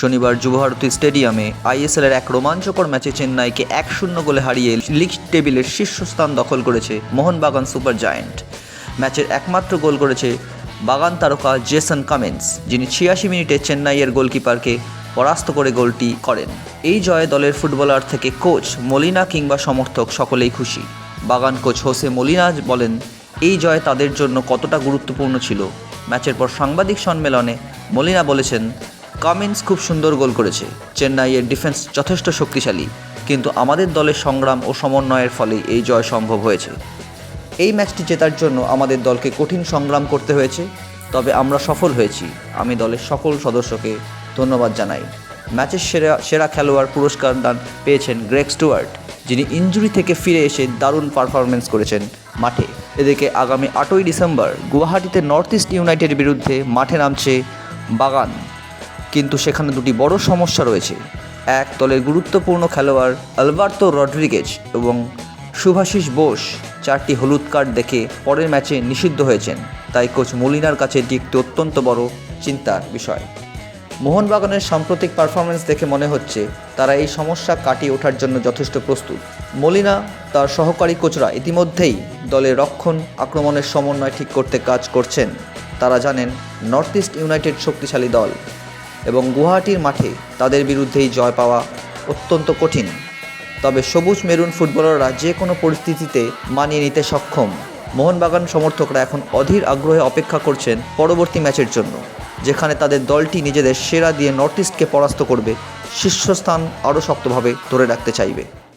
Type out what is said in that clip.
শনিবার যুবভারতী স্টেডিয়ামে আইএসএলের এক রোমাঞ্চকর ম্যাচে চেন্নাইকে এক শূন্য গোলে হারিয়ে লিগ টেবিলের শীর্ষস্থান দখল করেছে মোহনবাগান সুপার জায়ান্ট। ম্যাচের একমাত্র গোল করেছে বাগান তারকা জেসন কামেন্স, যিনি ছিয়াশি মিনিটে চেন্নাইয়ের গোলকিপারকে পরাস্ত করে গোলটি করেন। এই জয়ে দলের ফুটবলার থেকে কোচ মলিনা কিংবা সমর্থক সকলেই খুশি। বাগান কোচ হোসে মলিনা বলেন, এই জয় তাদের জন্য কতটা গুরুত্বপূর্ণ ছিল? ম্যাচের পর সাংবাদিক সম্মেলনে মলিনা বলেছেন কামিন্স খুব সুন্দর গোল করেছে। চেন্নাইয়ের ডিফেন্স যথেষ্ট শক্তিশালী, কিন্তু আমাদের দলের সংগ্রাম ও সমন্বয়ের ফলে এই জয় সম্ভব হয়েছে। এই ম্যাচটি জেতার জন্য আমাদের দলকে কঠিন সংগ্রাম করতে হয়েছে, তবে আমরা সফল হয়েছি। আমি দলের সকল সদস্যকে ধন্যবাদ জানাই। ম্যাচের সেরা সেরা খেলোয়াড় পুরস্কার দান পেয়েছেন গ্রেগ স্টুয়ার্ট, যিনি ইঞ্জুরি থেকে ফিরে এসে দারুণ পারফরমেন্স করেছেন মাঠে। এদিকে আগামী আটই ডিসেম্বর গুয়াহাটিতে নর্থ ইস্ট ইউনাইটেড বিরুদ্ধে মাঠে নামছে বাগান। কিন্তু সেখানে দুটি বড় সমস্যা রয়েছে। এক দলের গুরুত্বপূর্ণ খেলোয়াড় আলবার্তো রড্রিগেজ এবং শুভাশিস বোস চারটি হলুদ কার্ড দেখে পরের ম্যাচে নিষিদ্ধ হয়েছেন। তাই কোচ মলিনার কাছে এটি একটি অত্যন্ত বড় চিন্তার বিষয়। মোহনবাগানের সাম্প্রতিক পারফরমেন্স দেখে মনে হচ্ছে তারা এই সমস্যা কাটিয়ে ওঠার জন্য যথেষ্ট প্রস্তুত। মলিনা, তার সহকারী কোচরা ইতিমধ্যেই দলের রক্ষণ, আক্রমণের সমন্বয় ঠিক করতে কাজ করছেন। তারা জানেন, নর্থ ইস্ট ইউনাইটেড শক্তিশালী দল। এবং গুয়াহাটির মাঠে তাদের বিরুদ্ধেই জয় পাওয়া অত্যন্ত কঠিন। তবে সবুজ মেরুন ফুটবলাররা যে কোনো পরিস্থিতিতে মানিয়ে নিতে সক্ষম। মোহনবাগান সমর্থকরা এখন অধীর আগ্রহে অপেক্ষা করছেন পরবর্তী ম্যাচের জন্য, যেখানে তাদের দলটি নিজেদের সেরা দিয়ে নর্থ ইস্টকে পরাস্ত করবে, শীর্ষস্থান আরও শক্তভাবে ধরে রাখতে চাইবে।